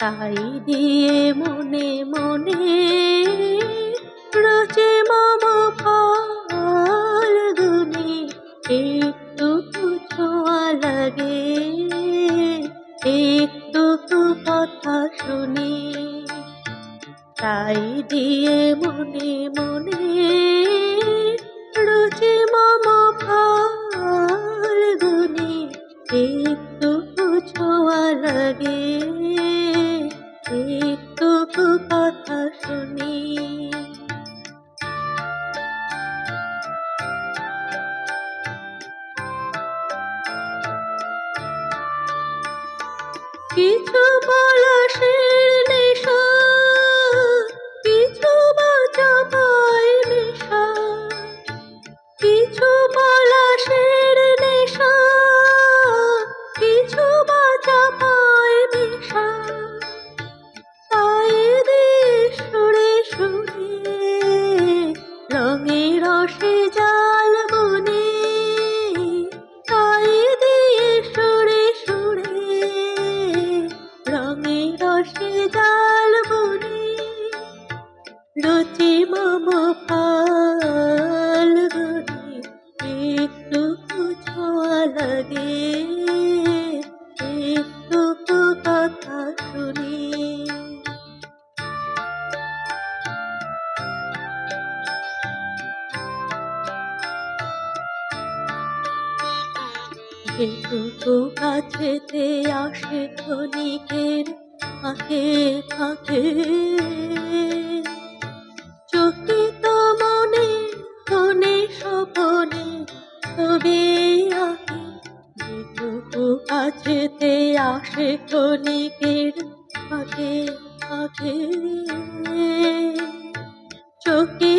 তাই দিয়ে মনে মনে রচে মম ফাল্গুনি। একটু ছোঁয়া লাগে একটু কথা শুনি। তাই দিয়ে মনে মনে কিছু পলাশের কিছু কিছু পলাশের কিছু পায় তাই দে সুরে সুরে জাল বনে রুচি মম ফাল্গুনি একটু ছোঁয়া লাগে একটু কথা শুনি। যেটুকু কাছেতে আসে ক্ষণিকের ফাঁকে থাকে। চকিত মনে মনে স্বপনে, তবে আঁকে যেটুকু কাছেতে আসে ক্ষণিকের ফাঁকে ফাঁকে চকিত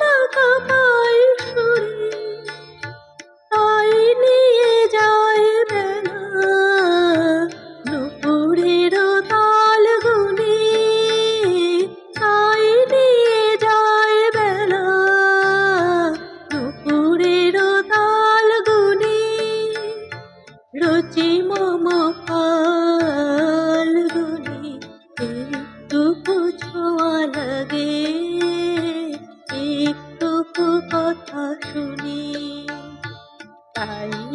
ভাবনা কামায় সুরে। তাই নিয়ে যায় বেলা, নুপুরের তাল গুনে। তাই নিয়ে যায় বেলা, নুপুরের তাল গুনে। রুচি মম ফাল্গুনি একটু ছোঁয়া লাগে।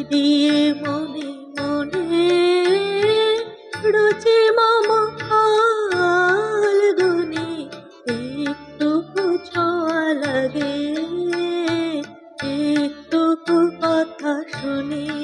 দিয়ে মনে মনে রুচি মম ফাল্গুনি একটু ছোঁয়া লাগে একটু কথা শুনি